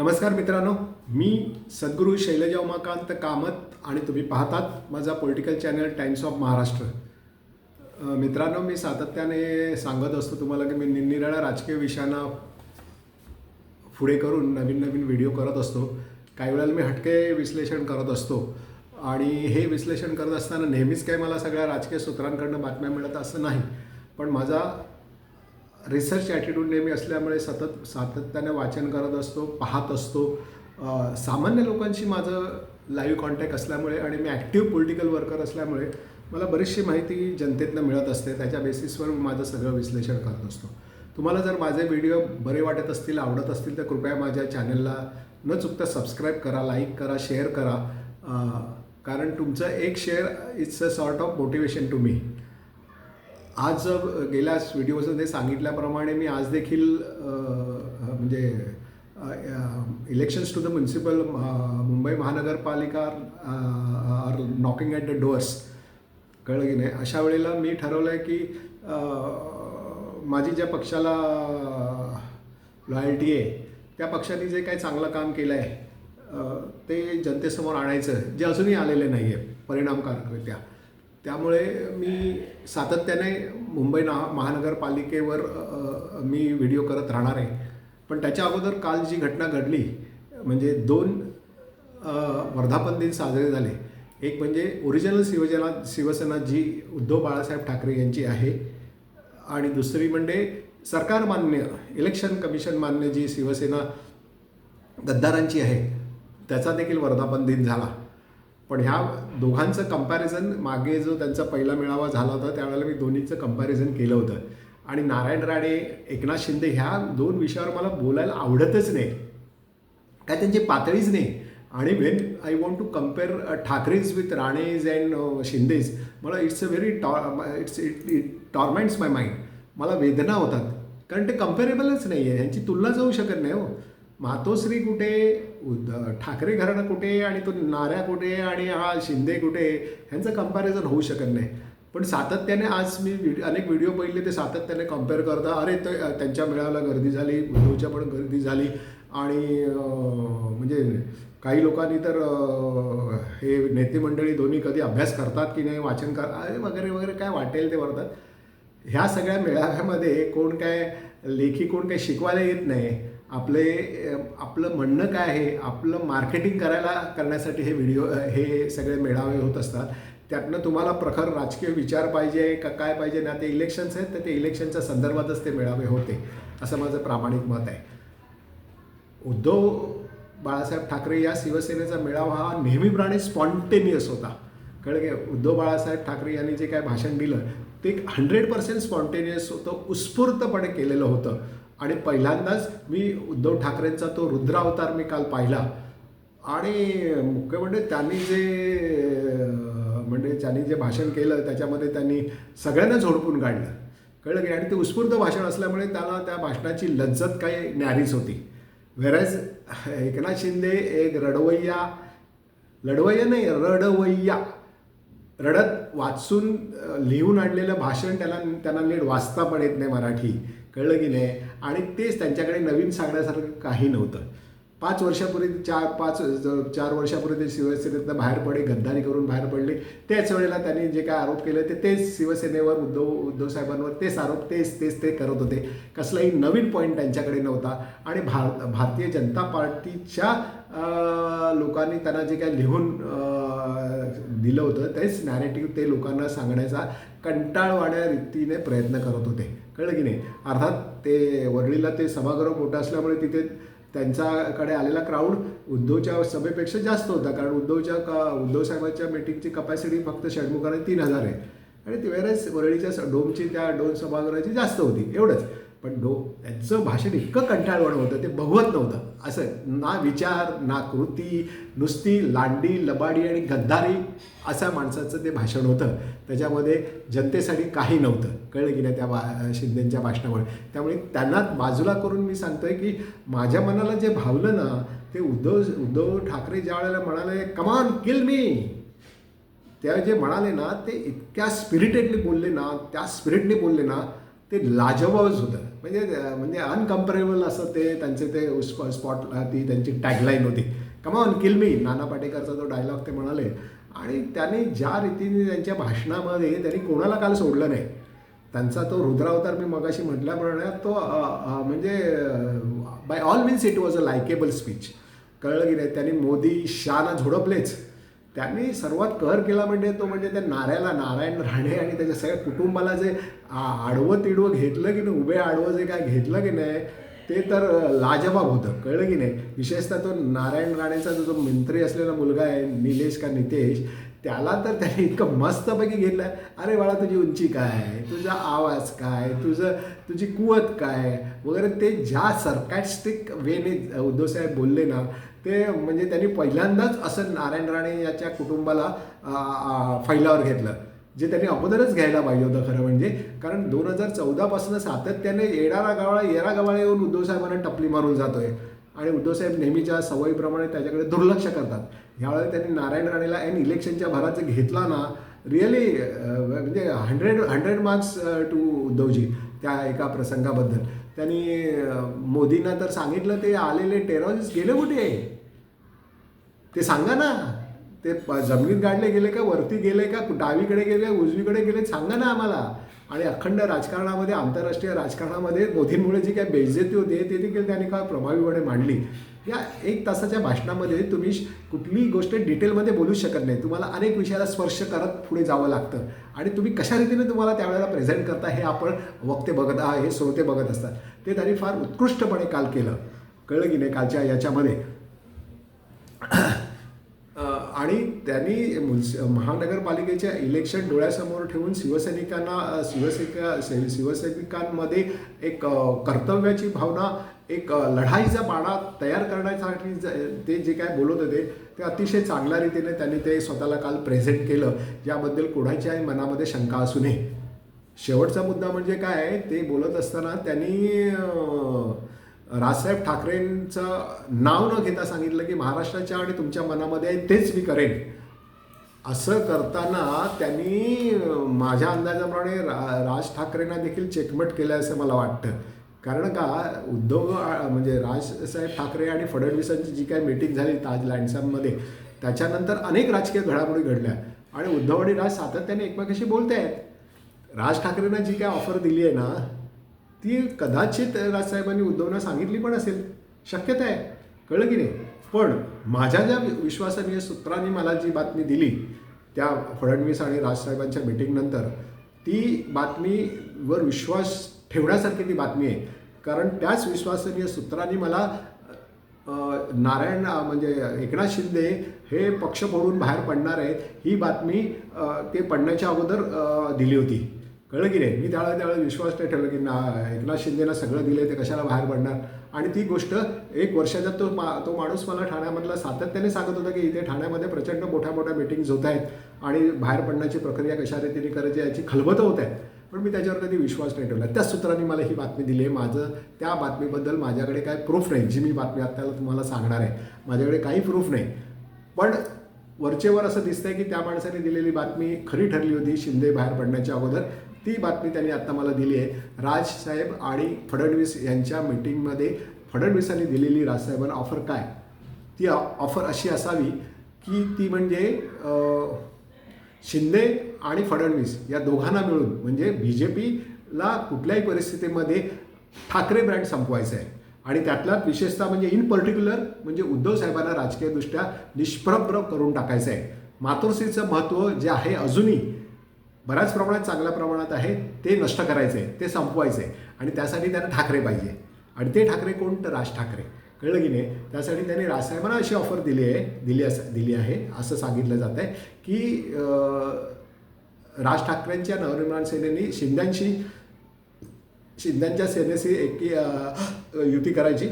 नमस्कार मित्रांनो मी सद्गुरू शैलजा उमाकांत कामत आणि तुम्ही पाहतात माझा political channel Times of Maharashtra मित्रांनो मी सातत्याने सांगत असतो तुम्हाला की मी निरनिराळ्या राजकीय विषयांना पुढे करून नवीन नवीन व्हिडिओ करत असतो. काही वेळेला मी हटके विश्लेषण करत असतो. आणि हे विश्लेषण करत असताना नेहमीच काही मला सगळ्या राजकीय सूत्रांकडनं बातम्या मिळत असं नाही. पण माझा रिसर्च ॲटिट्यूड नेहमी असल्यामुळे सतत सातत्याने वाचन करत असतो पाहत असतो. सामान्य लोकांशी माझं लाईव्ह कॉन्टॅक्ट असल्यामुळे आणि मी ॲक्टिव्ह पॉलिटिकल वर्कर असल्यामुळे मला बरीचशी माहिती जनतेतनं मिळत असते. त्याच्या बेसिसवर मी माझं सगळं विश्लेषण करत असतो. तुम्हाला जर माझे व्हिडिओ बरे वाटत असतील आवडत असतील तर कृपया माझ्या चॅनलला न चुकता सबस्क्राईब करा लाईक करा शेअर करा. कारण तुमचं एक share it's a sort of motivation to me आज गेल्या व्हिडिओमध्ये सांगितल्याप्रमाणे मी आज देखील म्हणजे elections to the municipal Mumbai महानगरपालिका are knocking at the doors कळलं की नाही? अशा वेळेला मी ठरवलं आहे की माझी ज्या पक्षाला लॉयल्टी आहे त्या पक्षाने जे काही चांगलं काम केलं आहे ते जनतेसमोर आणायचं जे अजूनही आलेले नाही आहे परिणामकारकरित्या. त्यामुळे मी सातत्याने मुंबई ना महानगरपालिकेवर मी व्हिडिओ करत राहणार आहे. पण त्याच्या अगोदर काल जी घटना घडली म्हणजे दोन वर्धापन दिन साजरे झाले. एक म्हणजे ओरिजिनल शिवसेना शिवसेना जी उद्धव बाळासाहेब ठाकरे यांची आहे आणि दुसरी म्हणजे सरकार मान्य इलेक्शन कमिशन मान्य जी शिवसेना गद्दारांची आहे त्याचा देखील वर्धापन दिन झाला. पण ह्या दोघांचं कंपॅरिझन मागे जो त्यांचा पहिला मेळावा झाला होता त्यावेळेला मी दोन्हीचं कंपॅरिझन केलं होतं. आणि नारायण राणे एकनाथ शिंदे ह्या दोन विषयावर मला बोलायला आवडतच नाही. काय त्यांची पातळीच नाही. आणि when I want to compare Thackerays with Ranes and Shindes मला it's a very tor it's it it torments my mind मला वेदना होतात. कारण ते कम्पेरेबलच नाही आहे ह्यांची तुलना जाऊ शकत नाही हो. मातोश्री कुठे उद्ध- ठाकरे घराणं कुठे आणि तो नाऱ्या कुठे आणि हा शिंदे कुठे ह्यांचं कंपॅरिझन होऊ शकत नाही. पण सातत्याने आज मी व्हिडिओ अनेक व्हिडिओ पहिले ते सातत्याने कंपेअर करता अरे ते त्यांच्या मेळाव्याला गर्दी झाली उद्धवच्या पण गर्दी झाली आणि म्हणजे काही लोकांनी तर हे नेते मंडळी दोन्ही कधी अभ्यास करतात की नाही वाचन कर अरे वगैरे वगैरे काय वाटेल ते करतात ह्या सगळ्या मेळाव्यामध्ये कोण काय लेखी कोण काय शिकवायला येत नाही. आपले आपलं म्हणणं काय आहे आपलं मार्केटिंग करायला करण्यासाठी हे व्हिडिओ हे सगळे मेळावे होत असतात. त्यातनं तुम्हाला प्रखर राजकीय विचार पाहिजे का काय पाहिजे? ना ते इलेक्शन्स आहेत तर ते इलेक्शनच्या संदर्भातच ते मेळावे होते. असं माझं प्रामाणिक मत आहे. उद्धव बाळासाहेब ठाकरे या शिवसेनेचा मेळावा हा नेहमीप्रमाणे स्पॉन्टेनियस होता. कळ की उद्धव बाळासाहेब ठाकरे यांनी जे काय भाषण दिलं ते हंड्रेड पर्सेंट स्पॉन्टेनियस होतं उत्स्फूर्तपणे केलेलं होतं. आणि पहिल्यांदाच मी उद्धव ठाकरेंचा तो रुद्रावतार मी काल पाहिला. आणि मुख्य म्हणजे त्यांनी जे म्हणजे त्यांनी जे भाषण केलं त्याच्यामध्ये त्यांनी सगळ्यांना झोडपून काढलं. कळलं की? आणि ते उत्स्फूर्त भाषण असल्यामुळे त्याला त्या भाषणाची लज्जत काही न्यारीच होती. व्हेरॅज एकनाथ शिंदे एक रडवय्या लढवय्या नाही रडवय्या. रडत वाचून लिहून आणलेलं भाषण त्याला त्यांना नीट वाचता पण येत नाही मराठी. कळलं की नाही. आणि तेच त्यांच्याकडे नवीन सांगण्यासारखं काही नव्हतं. पाच वर्षापूर्वी चार पाच चार वर्षापूर्वी ते शिवसेनेतनं बाहेर पडले गद्दारी करून बाहेर पडले त्याच वेळेला त्यांनी जे काय आरोप केले ते तेच शिवसेनेवर उद्धव उद्धव साहेबांवर तेच आरोप तेच तेच ते करत होते. कसलाही नवीन पॉईंट त्यांच्याकडे नव्हता. आणि भार भारतीय जनता पार्टीच्या लोकांनी त्यांना जे काय लिहून दिलं होतं तेच नॅरेटिव्ह ते लोकांना सांगण्याचा कंटाळवाण्या रीतीने प्रयत्न करत होते. कळलं की नाही? अर्थात ते वरळीला ते सभागृह मोठं असल्यामुळे तिथे त्यांच्याकडे आलेला क्राऊड उद्धवच्या सभेपेक्षा जास्त होता. कारण उद्धवच्या का उद्धव साहेबांच्या मीटिंगची कपॅसिटी फक्त षडमुखाने तीन हजार आहे. आणि ती वेळेस वरळीच्या डोमची त्या डोम सभागृहाची जास्त होती. एवढंच. पण डो त्यांचं भाषण इतकं कंटाळवाणं होतं ते बघवत नव्हतं. असं ना विचार ना कृती नुसती लांडी लबाडी आणि गद्दारी अशा माणसाचं ते भाषण होतं. त्याच्यामध्ये जनतेसाठी काही नव्हतं. कळलं की नाही त्या बा शिंदेंच्या भाषणामुळे. त्यामुळे त्यांना बाजूला करून मी सांगतोय की माझ्या मनाला जे भावलं ना ते उद्धव उद्धव ठाकरे ज्या वेळेला म्हणाले कमान किल मी त्या जे म्हणाले ना ते इतक्या स्पिरिटेडली बोलले ना त्या स्पिरिटने बोलले ना ते लाजवावंच होतं. म्हणजे म्हणजे अनकम्पेरेबल असं ते त्यांचे ते स्पॉट ती त्यांची टॅगलाईन होती. कमॉन किल मी नाना पाटेकरचा जो डायलॉग ते म्हणाले. आणि त्याने ज्या रीतीने त्यांच्या भाषणामध्ये त्यांनी कोणाला काल सोडलं नाही त्यांचा तो रुद्रावतार मी मगाशी म्हटल्याप्रमाणे तो म्हणजे by all means it was a likeable speech कळलं की नाही? त्यांनी मोदी शाना झोडपलेच. त्यांनी सर्वात कहर केला म्हणजे तो म्हणजे त्या नाऱ्याला नारायण राणे आणि त्याच्या सगळ्या कुटुंबाला जे आडवं तिडवं घेतलं की नाही उभे आडवं जे काय घेतलं की नाही ते तर लाजबाब होतं. कळलं की नाही? विशेषतः तो नारायण राणेचा जो जो मंत्री असलेला मुलगा आहे निलेश का नितेश त्याला तर त्याने इतकं मस्तपैकी घेतलं. आहे अरे बाळा तुझी उंची काय तुझा आवाज काय तुझं तुझी कुवत काय वगैरे ते ज्या सरकॅस्टिक वेने उद्धवसाहेब बोलले ना ते म्हणजे त्यांनी पहिल्यांदाच असं नारायण राणे याच्या कुटुंबाला फैलावर घेतलं. जे त्यांनी अगोदरच घ्यायला पाहिजे होतं खरं म्हणजे. कारण दोन हजार चौदापासून सातत्याने येणारा गावाळा येरा गावाळा येऊन उद्धवसाहेबांना टपली मारून जातोय. आणि उद्धवसाहेब नेहमीच्या सवयीप्रमाणे त्याच्याकडे दुर्लक्ष करतात. यावेळी त्यांनी नारायण राणेला एन इलेक्शनच्या भरात घेतला ना रिअली म्हणजे हंड्रेड हंड्रेड मार्क्स टू उद्धवजी त्या एका प्रसंगाबद्दल. त्यांनी मोदींना तर सांगितलं ते आलेले टेरॉरिस्ट गेले कुठे? ते सांगा ना. ते जमिनीत गाडले गेले का वरती गेले का डावीकडे गेले उजवीकडे गेले सांगा ना आम्हाला. आणि अखंड राजकारणामध्ये आंतरराष्ट्रीय राजकारणामध्ये मोदींमुळे जी काय बेइज्जती होते ते देखील त्यांनी काय प्रभावीपणे मांडली. या एक तासाच्या भाषणामध्ये तुम्ही श- कुठलीही गोष्ट डिटेलमध्ये बोलू शकत नाही. तुम्हाला अनेक विषयाला स्पर्श करत पुढे जावं लागतं. आणि तुम्ही कशा रीतीने तुम्हाला त्यावेळेला प्रेझेंट करता हे आपण वक्ते बघत आहात हे श्रोते बघत असतात. ते त्यांनी फार उत्कृष्टपणे काल केलं. कळलं की नाही कालच्या याच्यामध्ये? आणि त्यांनी मुन्स महानगरपालिकेच्या इलेक्शन डोळ्यासमोर ठेवून शिवसैनिकांना शिवसैनिका शिवसैनिकांमध्ये एक कर्तव्याची भावना एक लढाईचा बाणा तयार करण्यासाठी ज- ते जे काय बोलत होते ते अतिशय चांगल्या रीतीने त्यांनी ते स्वतःला काल प्रेझेंट केलं. याबद्दल कोणाच्याही मनामध्ये शंका असू नये. शेवटचा मुद्दा म्हणजे काय ते बोलत असताना त्यांनी राजसाहेब ठाकरेंचं नाव न घेता सांगितलं की महाराष्ट्राच्या आणि तुमच्या मनामध्ये आहे तेच मी करेन. असं करताना त्यांनी माझ्या अंदाजाप्रमाणे रा राज ठाकरेंना देखील चेकमेट केलं असं मला वाटतं. कारण का उद्धव म्हणजे राजसाहेब ठाकरे आणि फडणवीसांची जी काय मीटिंग झाली ताज लँडसममध्ये त्याच्यानंतर अनेक राजकीय घडामोडी घडल्या. आणि उद्धव आणि राज सातत्याने एकमेकाशी बोलत आहेत राज ठाकरेंना जी काय ऑफर दिली आहे ना ती कदाचित राजसाहेबांनी उद्धवना सांगितली पण असेल. शक्यता आहे. कळलं की नाही? पण माझ्या ज्या विश्वासनीय सूत्रांनी मला जी बातमी दिली त्या फडणवीस आणि राजसाहेबांच्या मिटिंगनंतर ती बातमीवर विश्वास ठेवण्यासारखी ती बातमी आहे. कारण त्याच विश्वसनीय सूत्रांनी मला नारायण म्हणजे एकनाथ शिंदे हे पक्ष फोडून बाहेर पडणार आहेत ही बातमी ते पडण्याच्या अगोदर दिली होती. कळलं की नाही? मी त्यावेळेला त्यावेळेला विश्वास नाही ठेवला की ना एकनाथ शिंदेनं सगळं दिलं ते कशाला बाहेर पडणार? आणि ती गोष्ट एक वर्षाच्या तो मा तो माणूस मला ठाण्यामधला सातत्याने सांगत होता की इथे ठाण्यामध्ये प्रचंड मोठ्या मोठ्या मिटिंग्स होत आहेत आणि बाहेर पडण्याची प्रक्रिया कशा रीतीने करायची याची खलबतं होत आहेत. पण मी त्याच्यावर कधी विश्वास नाही ठेवला. त्याच सूत्रांनी मला ही बातमी दिली आहे. माझं त्या बातमीबद्दल माझ्याकडे काय प्रूफ नाही. जी मी बातमी आत्ताला तुम्हाला सांगणार आहे माझ्याकडे काही प्रूफ नाही. पण वरचेवर असं दिसतंय की त्या माणसाने दिलेली बातमी खरी ठरली होती शिंदे बाहेर पडण्याच्या अगोदर. ती बातमी त्यांनी आत्ता मला दिली आहे. राजसाहेब आणि फडणवीस यांच्या मिटिंगमध्ये फडणवीसांनी दिलेली राजसाहेबांना ऑफर काय? ती ऑफर अशी असावी की ती म्हणजे शिंदे आणि फडणवीस या दोघांना मिळून म्हणजे बी जे पीला कुठल्याही परिस्थितीमध्ये ठाकरे ब्रँड संपवायचा आहे. आणि त्यातला विशेषतः म्हणजे इन पर्टिक्युलर म्हणजे उद्धव साहेबांना राजकीयदृष्ट्या निष्प्रभ करून टाकायचं आहे. मातोश्रीचं महत्त्व जे आहे अजूनही बऱ्याच प्रमाणात चांगल्या प्रमाणात आहे ते नष्ट करायचं आहे ते संपवायचं आहे आणि त्यासाठी त्यांना ठाकरे पाहिजे. आणि ते ठाकरे कोण? तर राज ठाकरे. कळलं की नाही? त्यासाठी त्यांनी राजसाहेबांना अशी ऑफर दिली आहे दिली अस दिली आहे असं सांगितलं जात आहे की राज ठाकरेंच्या नवनिर्माण सेनेनी शिंद्यांशी शिंद्यांच्या सेनेशी एकी युती करायची.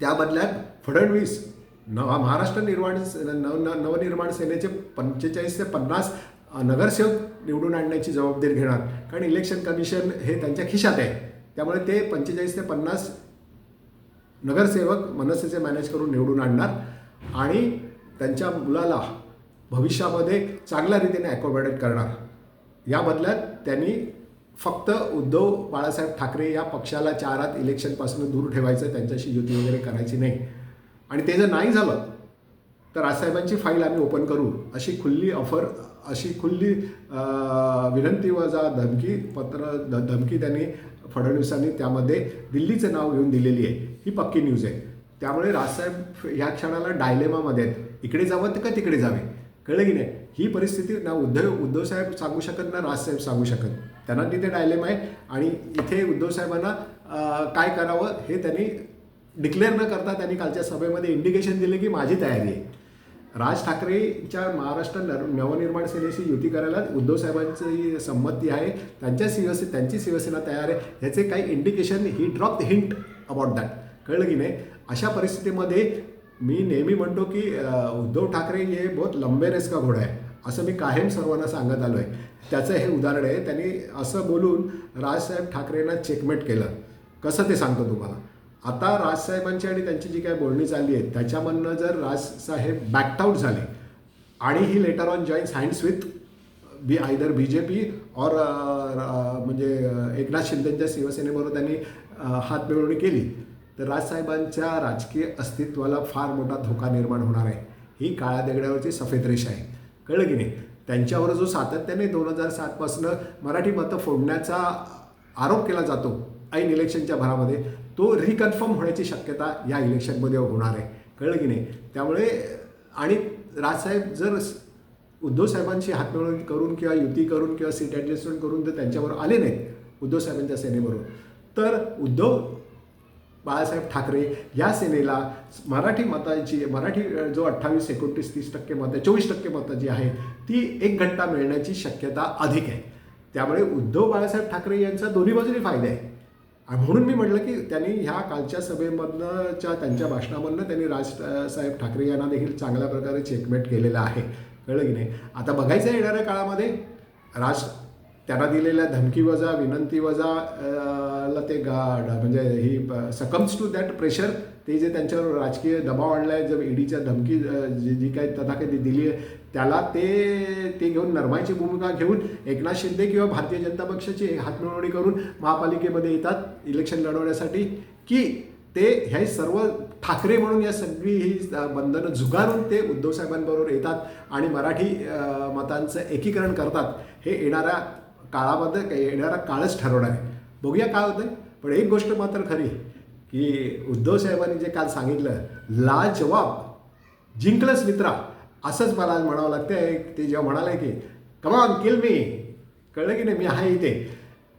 त्या बदल्यात फडणवीस नव महाराष्ट्र निर्माण नव नवनिर्माण सेनेचे पंचेचाळीस ते पन्नास नगरसेवक निवडून आणण्याची जबाबदारी घेणार. कारण इलेक्शन कमिशन हे त्यांच्या खिशात आहे. त्यामुळे ते पंचेचाळीस ते पन्नास नगरसेवक मनसेचे मॅनेज करून निवडून आणणार. आणि त्यांच्या मुलाला भविष्यामध्ये चांगल्या रीतीने ॲकोमोडेट करणार. या बदल्यात त्यांनी फक्त उद्धव बाळासाहेब ठाकरे या पक्षाला चार हात इलेक्शनपासून दूर ठेवायचं त्यांच्याशी युती वगैरे करायची नाही. आणि ते जर नाही झालं तर राजसाहेबांची फाईल आम्ही ओपन करू अशी खुल्ली ऑफर अशी खुल्ली विनंती वजा धमकी पत्र ध धमकी त्यांनी फडणवीसांनी त्यामध्ये दिल्लीचं नाव घेऊन दिलेली आहे. ही पक्की न्यूज आहे. त्यामुळे राजसाहेब ह्या क्षणाला डायलेमामध्ये आहेत. इकडे जावं तर का तिकडे जावे? कळलं की नाही? ही परिस्थिती ना उद्धव उद्धवसाहेब सांगू शकत ना राजसाहेब सांगू शकत? त्यांना तिथे डायलेम आहे आणि इथे उद्धवसाहेबांना काय करावं हे त्यांनी डिक्लेअर न करता त्यांनी कालच्या सभेमध्ये इंडिकेशन दिले की माझी तयारी आहे. राज ठाकरेच्या महाराष्ट्र नर- नवनिर्माण सेनेशी युती करायला उद्धव साहेबांची संमती आहे. त्यांच्या शिवसे त्यांची शिवसेना तयार आहे. ह्याचे काही indication he drop the hint about that कळलं की नाही? अशा परिस्थितीमध्ये मी नेहमी म्हणतो की उद्धव ठाकरे हे बहुत लंबे रेस का घोडा आहे? असं मी कायम सर्वांना सांगत आलो आहे त्याचं हे उदाहरण आहे. त्यांनी असं बोलून राजसाहेब ठाकरेंना चेकमेट केलं. कसं ते सांगतो तुम्हाला? आता राजसाहेबांची आणि त्यांची जी काही बोलणी चालली आहे त्याच्यामधनं जर राजसाहेब बॅक्ट आऊट झाले आणि he later on joins hands with B either B J P और म्हणजे uh, एकनाथ शिंदेच्या शिवसेनेबरोबर त्यांनी हात हातमिळवणी केली तर राजसाहेबांच्या राजकीय अस्तित्वाला फार मोठा धोका निर्माण होणार आहे. ही काळ्या दगड्यावरची सफेद रेषा आहे. कळलं की नाही? त्यांच्यावर जो सातत्याने दोन हजार सातपासनं मराठी मतं फोडण्याचा आरोप केला जातो ऐन इलेक्शनच्या भरामध्ये तो रिकन्फर्म होण्याची शक्यता या इलेक्शनमध्ये होणार आहे. कळलं की नाही? त्यामुळे आणि राजसाहेब जर उद्धव साहेबांशी हातमिळवणी करून किंवा युती करून किंवा सीट ॲडजस्टमेंट करून जर त्यांच्यावर आले नाहीत उद्धव साहेबांच्या सेनेबरोबर तर उद्धव बाळासाहेब ठाकरे या सेनेला मराठी मताची मराठी जो अठ्ठावीस एकोणतीस तीस टक्के मतं चोवीस टक्के मतं जी आहे ती एक घंटा मिळण्याची शक्यता अधिक आहे. त्यामुळे उद्धव बाळासाहेब ठाकरे यांचा दोन्ही बाजूने फायदा आहे. म्हणून मी म्हटलं की त्यांनी ह्या कालच्या सभेमधनंच्या त्यांच्या भाषणामधनं त्यांनी राज साहेब ठाकरे यांना देखील चांगल्या प्रकारे चेकमेट केलेलं आहे. कळलं की नाही? आता बघायचं आहे येणाऱ्या काळामध्ये राज त्यांना दिलेल्या धमकी वजा विनंती वजा ला ते गा म्हणजे he succumbs to that pressure ते जे त्यांच्यावर राजकीय दबाव आणला आहे जर ईडीच्या धमकी जी जी काही तथाकथित दिली आहे त्याला ते ते घेऊन नरमाईची भूमिका घेऊन एकनाथ शिंदे किंवा भारतीय जनता पक्षाची हातमिळवणी करून महापालिकेमध्ये येतात इलेक्शन लढवण्यासाठी की ते हे सर्व ठाकरे म्हणून या सगळी ही बंधनं झुगारून ते उद्धव साहेबांबरोबर येतात आणि मराठी मतांचं एकीकरण करतात हे येणाऱ्या काळामध्ये येणारा काळच ठरवणार आहे. बघूया काय होतं पण एक गोष्ट मात्र खरी की उद्धव साहेबांनी जे काल सांगितलं लाजवाब जिंकलंच मित्रा असंच मला आज म्हणावं आहे ते जेव्हा म्हणाले की कमान किल मी कळलं की नाही मी आहे इथे.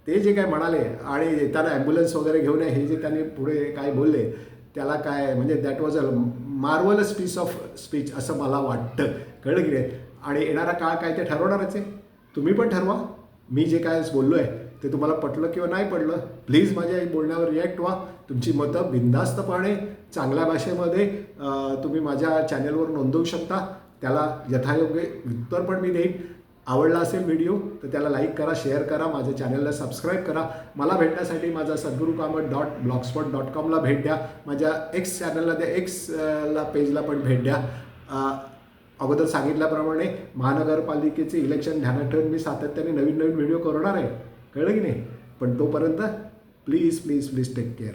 ते जे काय म्हणाले आणि येताना ॲम्ब्युलन्स वगैरे घेऊन हे जे त्यांनी पुढे काय बोलले त्याला काय म्हणजे that was a marvellous piece of speech असं मला वाटतं. कळलं की नाही? आणि येणारा काळ काय ते ठरवणारच आहे. तुम्ही पण ठरवा. मी जे काय बोललो आहे ते तुम्हाला पटलं किंवा नाही पडलं प्लीज माझ्या बोलण्यावर रिॲक्ट व्हा. तुमची मतं बिनधास्तपणे चांगल्या भाषेमध्ये तुम्ही माझ्या चॅनलवर नोंदवू शकता. त्याला यथायोग्य उत्तर पण मी देईन. आवडला असेल व्हिडिओ तर त्याला लाईक करा शेअर करा माझ्या चॅनलला सबस्क्राईब करा. मला भेटण्यासाठी माझा Sadguru Kamat dot blogspot dot कॉमला भेट द्या माझ्या एक्स चॅनलला त्या एक्सला पेजला पण भेट द्या. अगोदर सांगितल्याप्रमाणे महानगरपालिकेचे इलेक्शन ध्यानात ठेवून मी सातत्याने नवीन नवीन व्हिडिओ करणार आहे. कळलं की नाही? पण तोपर्यंत please please please take care